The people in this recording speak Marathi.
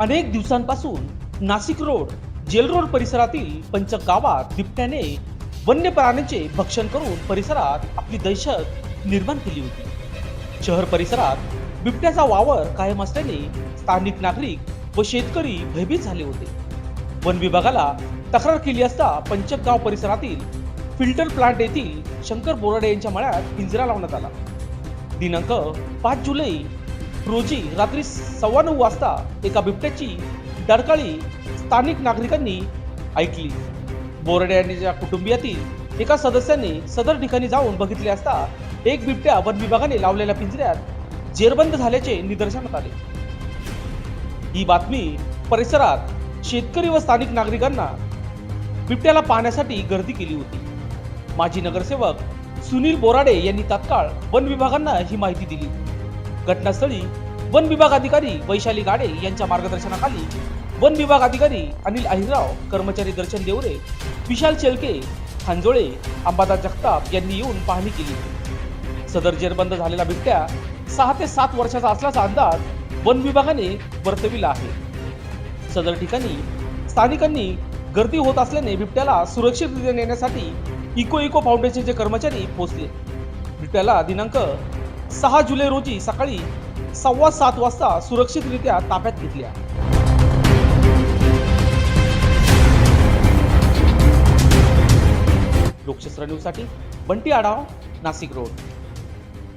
अनेक दिवसांपासून नाशिक रोड जेल रोड परिसरातील पंच गावात बिबट्याने वन्य प्राण्यांचे भक्षण करून परिसरात आपली दहशत निर्माण केली होती. शहर परिसरात बिबट्याचा वावर कायम असल्याने स्थानिक नागरिक व शेतकरी भयभीत झाले होते. वन विभागाला तक्रार केली असता पंचक गाव परिसरातील फिल्टर प्लांट येथील शंकर बोराडे यांच्या मळ्यात पिंजरा लावण्यात आला. दिनांक पाच जुलै रोजी रात्री सव्वा नऊ वाजता एका बिबट्याची डरकाळी स्थानिक नागरिकांनी ऐकली. बोरडे यांच्या कुटुंबियातील एका सदस्याने सदर ठिकाणी जाऊन बघितले असता एक बिबट्या वन विभागाने लावलेल्या पिंजऱ्यात जेरबंद झाल्याचे निदर्शनात आले. ही बातमी परिसरात शेतकरी व स्थानिक नागरिकांना बिबट्याला पाहण्यासाठी गर्दी केली होती. माजी नगरसेवक सुनील बोराडे यांनी तात्काळ वन विभागांना ही माहिती दिली. घटनास्थळी वन विभाग अधिकारी वैशाली गाडे यांच्या मार्गदर्शनाखाली वन विभाग अधिकारी अनिल अहिरराव कर्मचारी दर्शन देवरे विशाल चेलके खांजोळे अंबादास जगताप यांनी येऊन पाहणी केली सदर जेरबंद झालेला बिबट्या सहा ते सात वर्षाचा असल्याचा अंदाज वन विभागाने वर्तविला आहे. सदर ठिकाणी स्थानिकांनी गर्दी होत असल्याने बिबट्याला सुरक्षितरित्या नेण्यासाठी इको इको फाउंडेशनचे कर्मचारी पोहोचले. बिबट्याला दिनांक सहा जुलै रोजी सकाळी सव्वा सात वाजता सुरक्षितरित्या ताब्यात घेतल्या. लोकशस्त्र न्यूजसाठी बंटी आढाव नाशिक रोड.